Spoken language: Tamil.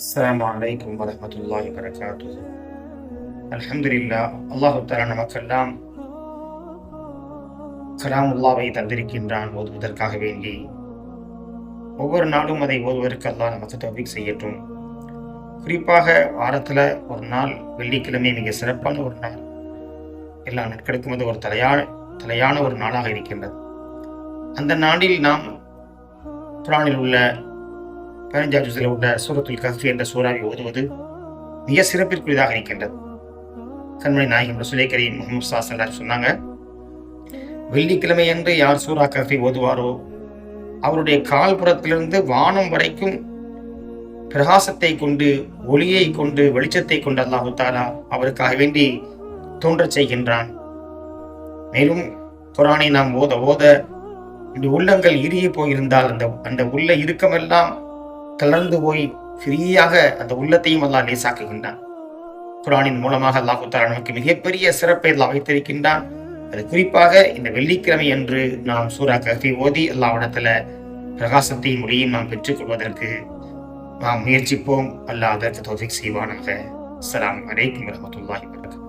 அஸ்லாம் வலைக்கம் வரமத்துல்லாஹி வரகாத்து அலமதுல்லா அல்லாஹு தாலா நமக்கெல்லாம் கலாமுல்லாவை தந்திருக்கின்றான் ஓதுவதற்காக வேண்டி ஒவ்வொரு நாளும் அதை ஓதுவதற்கு அல்லாஹ் நமக்கு தவிக் செய்யட்டும். குறிப்பாக வாரத்தில் ஒரு நாள் வெள்ளிக்கிழமை மிக சிறப்பான ஒரு நாள். எல்லா நாட்களுக்கும் அது ஒரு தலையான தலையான ஒரு நாளாக இருக்கின்றது. அந்த நாளில் நாம் குரானில் உள்ள பதினஞ்சாவது ஜுஸில் உள்ள சூரத்துல் கஃப் என்ற சூறாவை ஓதுவது மிக சிறப்பிற்குரியதாக இருக்கின்றது. கண்மணி நாயகம் ரசுலை கரீம் முகமது சாசல்லார் சொன்னாங்க வெள்ளிக்கிழமை அன்று யார் சூரா கஃபை ஓதுவாரோ அவருடைய கால்புறத்திலிருந்து வானம் வரைக்கும் பிரகாசத்தை கொண்டு ஒளியை கொண்டு வெளிச்சத்தை கொண்டு அல்லாஹு தாலா அவருக்காக வேண்டி தோன்றச் செய்கின்றான். மேலும் குரானை நாம் ஓத ஓத இந்த உள்ளங்கள் இறுகி போயிருந்தால் அந்த அந்த உள்ள இறுக்கமெல்லாம் தளர்ந்து போய் ஃப்ரீயாக அந்த உள்ளத்தையும் அல்லாஹ் லேசாக்குகின்றான். குரானின் மூலமாக அல்லாஹு நமக்கு மிகப்பெரிய சிறப்பை அல்லாஹ் வைத்திருக்கின்றான். அது குறிப்பாக இந்த வெள்ளிக்கிழமை அன்று நாம் சூரா கஃபி ஓதி அல்லாவிடத்துல பிரகாசத்தையும் மொழியும் நாம் பெற்றுக்கொள்வதற்கு நாம் முயற்சிப்போம். அல்லாஹ் அதற்கு தோஃபிக் செய்வானாக. அஸ்லாம் வலைக்கம் வரமத்துல்லாஹி வரகம்